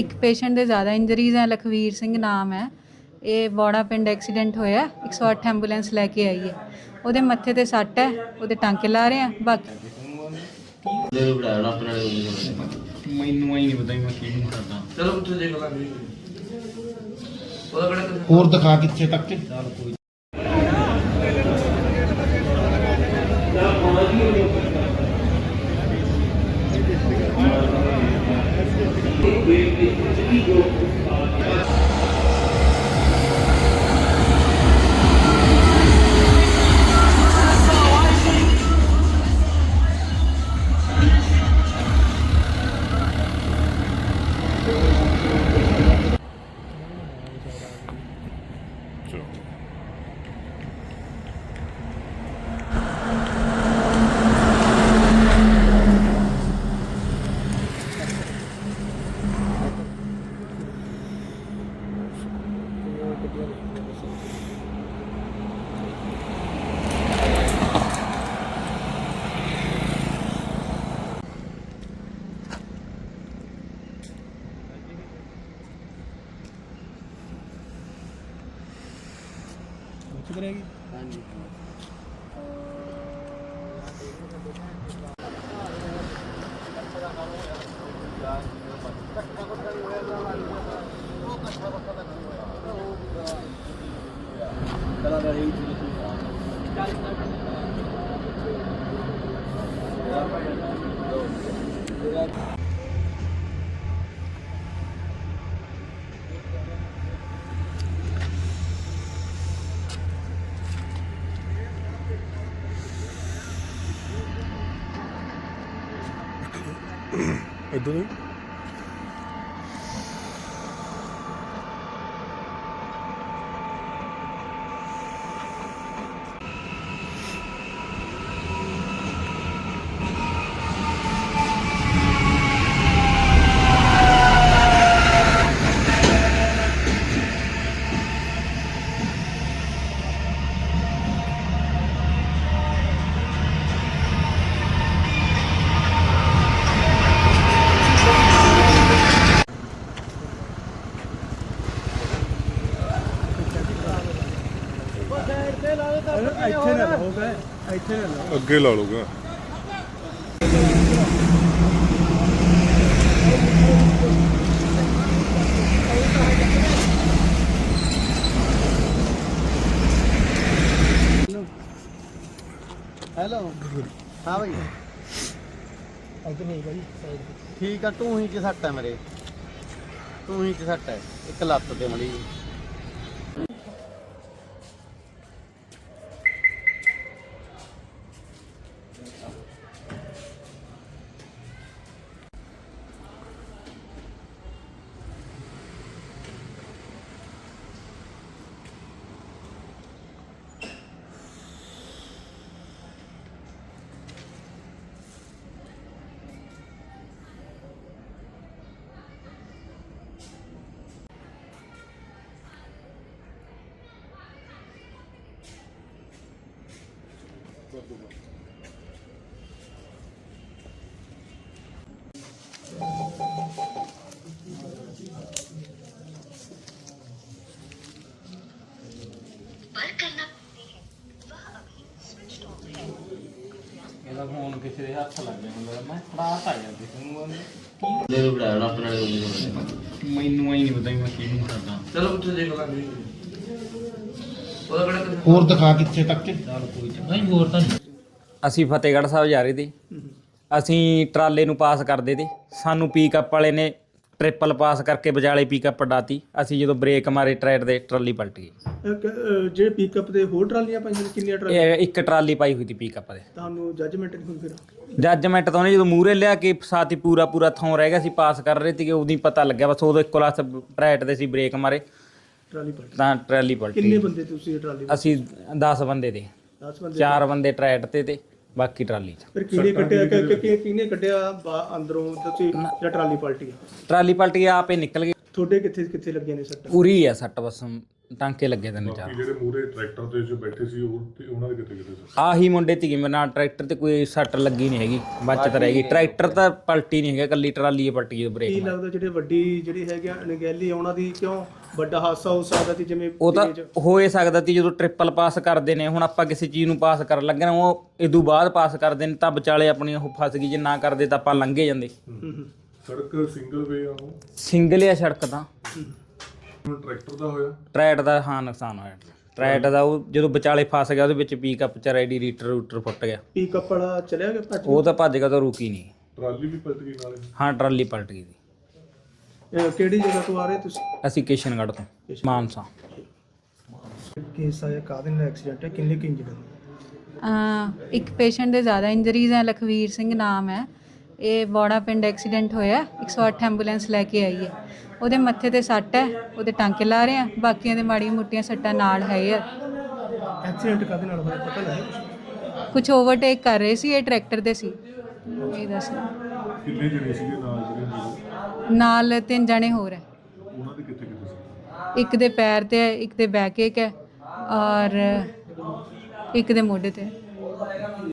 ਇੱਕ ਪੇਸ਼ੈਂਟ ਦੇ ਜ਼ਿਆਦਾ ਇੰਜਰੀਜ਼ ਹੈ ਲਖਵੀਰ ਸਿੰਘ ਨਾਮ ਹੈ। ਇਹ ਬੋੜਾ ਪਿੰਡ ਐਕਸੀਡੈਂਟ ਹੋਇਆ 108 ਐਂਬੂਲੈਂਸ ਲੈ ਕੇ ਆਈ ਹੈ। ਉਹਦੇ ਮੱਥੇ ਤੇ ਸੱਟ ਹੈ ਉਹਦੇ ਟਾਂਕੇ ਲਾ ਰਹੇ ਆ ਬਾਕੀ ਦੇ ਬੜਾ ਆਪਣੇ ਵਾਲੇ ਬੰਦੇ ਮੈਨੂੰ ਆਈ ਨਹੀਂ ਪਤਾ ਵੀ ਮੈਂ ਕੀ ਕਰਦਾ। ਚਲੋ ਉੱਥੇ ਦੇਖ ਲਾਂਗੇ ਉਹਦਾ ਕਿਹੜਾ ਹੋਰ ਦਿਖਾ ਕਿੱਥੇ ਤੱਕ? ਕਿੱਥੇ ਰਹਿ ਗਈ ਹਾਂਜੀ Thank you. এই দুটোই ਇੱਧਰ ਨੂੰ ਅੱਗੇ ਲਾ ਲਓਗਾ ਹੈਲੋ। ਹਾਂ ਭਾਈ ਠੀਕ ਆ ਤੂੰ ਹੀ ਚ ਸੱਟ ਹੈ ਮੇਰੇ। ਤੂੰ ਹੀ ਚ ਸੱਟ ਹੈ ਇੱਕ ਲੱਤ ਤੇ ਮੜੀ ਇਹਦਾ ਫੋਨ ਕਿਸੇ ਦੇ ਹੱਥ ਲੱਗ ਗਿਆ ਹੁੰਦਾ ਮੈਂ ਫੜਾਤ ਆ ਜਾਂਦੀ ਸੀ ਉਹਨੂੰ ਦੇ ਬੜਾ ਆਪਣੇ ਵਾਲੇ ਬੰਦੇ ਮੈਨੂੰ ਆਈ ਨਹੀਂ ਪਤਾ ਮੈਂ ਕੀ ਨਹੀਂ ਕਰਦਾ। ਚਲੋ ਉੱਥੇ ਦੇਖ ਲਾਂਗੇ ਉਹਦਾ ਕਿਹੜਾ ਹੋਰ ਦਿਖਾ ਕਿੱਥੇ ਤੱਕ ਅਸੀਂ ਫਤਿਹਗੜ੍ਹ ਸਾਹਿਬ ਜਾ ਰਹੇ ਤੇ ਅਸੀਂ ਟਰਾਲੇ ਨੂੰ ਪਾਸ ਕਰਦੇ ਤੇ ਸਾਨੂੰ ਪਿਕਅਪ ਵਾਲੇ ਨੇ ਟ੍ਰਿਪਲ ਪਾਸ ਕਰਕੇ ਵਿਚਾਲੇ ਪਿਕਅਪ ਡਾਤੀ। ਅਸੀਂ ਜਦੋਂ ਬ੍ਰੇਕ ਮਾਰੇ ਟਰੈਕ ਦੇ ਟਰਾਲੀ ਪਲਟ ਗਈ। ਅਹ ਕ- ਅਹ ਜਿਹੜੇ ਪਿਕਅਪ ਤੇ ਹੋਰ ਟਰਾਲੀਆਂ ਪਾਈਆਂ ਨੇ ਕਿੰਨੀਆਂ ਟਰਾਲੀਆਂ? ਇਹ ਇੱਕ ਟਰਾਲੀ ਪਾਈ ਹੋਈ ਸੀ ਪਿਕਅਪ ਦੇ। ਤੁਹਾਨੂੰ ਜੱਜਮੈਂਟ ਨਹੀਂ ਹੁੰਦੀ ਫਿਰ? ਜੱਜਮੈਂਟ ਤਾਂ ਉਹਨੇ ਜਦੋਂ ਮੂਰੇ ਲਿਆ ਕੇ ਸਾਥੀ ਪੂਰਾ ਪੂਰਾ ਥੋਂ ਰਹਿ ਗਿਆ ਸੀ ਪਾਸ ਕਰ ਰਹੇ ਸੀਗੇ ਉਦੋਂ ਹੀ ਪਤਾ ਲੱਗਿਆ। ਬਸ ਉਦੋਂ ਇੱਕੋ ਲਾਸ ਟਰੈਕ ਦੇ ਸੀ ਬ੍ਰੇਕ ਮਾਰੇ। ਟਰਾਲੀ ਪਲਟੀ। ਤਾਂ ਟਰਾਲੀ ਪਲਟੀ। ਕਿੰਨੇ ਬੰਦੇ ਤੁਸੀਂ ਇਹ ਟਰਾਲੀ ਅਸੀਂ 10 ਬੰਦੇ ਤੇ 10 ਬੰਦੇ ਚਾਰ ਬੰਦੇ ਟਰੈਕ ਤੇ ਤੇ ਬਾਕੀ ਟਰਾਲੀ 'ਚ। ਫਿਰ ਕਿਹਨੇ ਕੱਢਿਆ? ਕਿ- ਕਿ- ਕਿ- ਕਿਹਨੇ ਕੱਢਿਆ? ਬਾ- ਅੰਦਰੋਂ ਤੁਸੀਂ ਜਿਹੜਾ ਟਰਾਲੀ ਪਲਟੀ ਆ? ਟਰਾਲੀ ਪਲਟ ਆਪੇ ਨਿਕਲ ਗਈ। ਤੁਹਾਡੇ ਕਿੱਥੇ ਕਿੱਥੇ ਲੱਗੀਆਂ ਨੇ ਸੱਟਾਂ? ਪੂਰੀ ਆ ਸੱਟ ਬਸ। ਟਾਂਕੇ ਲੱਗੇ ਤਿੰਨ ਚਾਰ ਕਿ ਜਿਹੜੇ ਮੂਰੇ ਟਰੈਕਟਰ ਤੇ ਜੋ ਬੈਠੇ ਸੀ ਉਹ ਤੇ ਉਹਨਾਂ ਦੇ ਕਿਤੇ ਕਿਤੇ ਸੀ ਆਹੀ ਮੁੰਡੇ ਧੀਗੇ ਮੇਰੇ ਨਾਲ ਟਰੈਕਟਰ ਤੇ ਕੋਈ ਸੱਟ ਲੱਗੀ ਨਹੀਂ ਹੈਗੀ ਬਚਤ ਰਹਿ ਗਈ ਟਰੈਕਟਰ ਤਾਂ ਪਲਟੀ ਨਹੀਂ ਹੈਗਾ ਕੱਲੀ ਟਰਾਲੀ ਹੀ ਪਲਟੀ ਜਦੋਂ ਕੀ ਬ੍ਰੇਕ। ਲੱਗਦਾ ਜਿਹੜੇ ਵੱਡੀ ਜਿਹੜੀ ਹੈਗੀ ਆ ਅਣਗਹਿਲੀ ਉਹਨਾਂ ਦੀ ਕਿਉਂ ਵੱਡਾ ਹਾਦਸਾ ਹੋ ਸਕਦਾ ਸੀ ਜਿਵੇਂ ਉਹ ਤਾਂ? ਹੋਏ ਸਕਦਾ ਸੀ ਜਦੋਂ ਟ੍ਰਿਪਲ ਪਾਸ ਕਰਦੇ ਨੇ ਹੁਣ ਆਪਾਂ ਕਿਸੇ ਚੀਜ਼ ਨੂੰ ਪਾਸ ਕਰਨ ਲੱਗੇ ਨਾ ਉਹ ਇਦੋਂ ਬਾਅਦ ਪਾਸ ਕਰਦੇ ਨੇ ਤਾਂ ਵਿਚਾਲੇ ਆਪਣੀ ਉਹ ਫਸ ਗਈ ਜੇ ਨਾ ਕਰਦੇ ਤਾਂ ਆਪਾਂ ਲੰਘੇ ਜਾਂਦੇ। ਸੜਕ ਸਿੰਗਲ ਵੇ ਆ ਉਹ ਸਿੰਗਲ ਆ ਸੜਕ ਤਾਂ ਹੁਣ ਟਰੈਕਟਰ ਦਾ ਹੋਇਆ? ਟਰੈਟ ਦਾ ਹਾਂ ਨੁਕਸਾਨ ਹੋਇਆ। ਟਰੈਟ ਦਾ ਉਹ ਜਦੋਂ ਵਿਚਾਲੇ ਫਸ ਗਿਆ ਉਹਦੇ ਵਿੱਚ ਪਿਕਅਪ ਚ ਰੈਡੀਏਟਰ ਰੂਟਰ ਫੁੱਟ ਗਿਆ। ਪਿਕਅਪ ਵਾਲਾ ਚਲਿਆ ਗਿਆ ਭੱਜ ਉਹ ਤਾਂ ਭੱਜ ਗਿਆ ਤਾਂ ਰੁਕੀ ਨਹੀਂ। ਟਰਾਲੀ ਵੀ ਪਲਟ ਗਈ ਨਾਲੇ ਹਾਂ। ਟਰਾਲੀ ਪਲਟ ਗਈ ਸੀ। ਅਹ ਕਿਹੜੀ ਜਗ੍ਹਾ ਤੋਂ ਆ ਰਹੇ ਤੁਸੀਂ? ਅਸੀਂ ਕਿਸ਼ਨਗੜ੍ਹ ਤੋਂ ਮਾਨਸਾ। ਕੇਸ ਆਇਆ ਕਾਹਦੇ ਨਾਲ ਐਕਸੀਡੈਂਟ ਹੈ ਕਿੰਨੇ ਕਿ ਇੰਜਰਡ ਅਹ ਇੱਕ ਪੇਸ਼ੈਂਟ ਦੇ ਜ਼ਿਆਦਾ ਇੰਜਰੀਜ਼ ਹੈ ਲਖਵੀਰ ਸਿੰਘ ਨਾਮ ਹੈ। ਇਹ ਬੋੜਾ ਪਿੰਡ ਐਕਸੀਡੈਂਟ ਹੋਇਆ 108 ਐਂਬੂਲੈਂਸ ਲੈ ਕੇ ਆਈ ਹੈ। ਉਹਦੇ ਮੱਥੇ ਤੇ ਸੱਟ ਹੈ ਉਹਦੇ ਟਾਂਕੇ ਲਾ ਰਹੇ ਆ ਬਾਕੀਆਂ ਦੇ ਮਾੜੀਆਂ ਮੁੱਟੀਆਂ ਸੱਟਾਂ ਨਾਲ ਹੈ ਆ। ਐਕਸੀਡੈਂਟ ਕਾਹਦੇ ਨਾਲ ਹੋਇਆ ਪਤਾ ਲੱਗਿਆ ਕੁਛ? ਕੁਝ ਓਵਰਟੇਕ ਕਰ ਰਹੇ ਸੀ ਇਹ ਟਰੈਕਟਰ ਦੇ ਸੀ। ਇਹ ਦੱਸਣਾ ਕਿੰਨੇ ਜਣੇ ਸੀਗੇ ਨਾਲ ਜਿਹੜੇ? ਨਾਲ ਤਿੰਨ ਜਣੇ ਹੋਰ ਹੈ। ਉਹਨਾਂ ਦੇ ਕਿੱਥੇ ਕਿੱਥੇ ਸੀ? ਇੱਕ ਦੇ ਪੈਰ ਤੇ ਹੈ ਇੱਕ ਦੇ ਬੈਕ ਏਕ ਹੈ ਔਰ ਇੱਕ ਦੇ ਮੋਢੇ ਤੇ ਹੈ।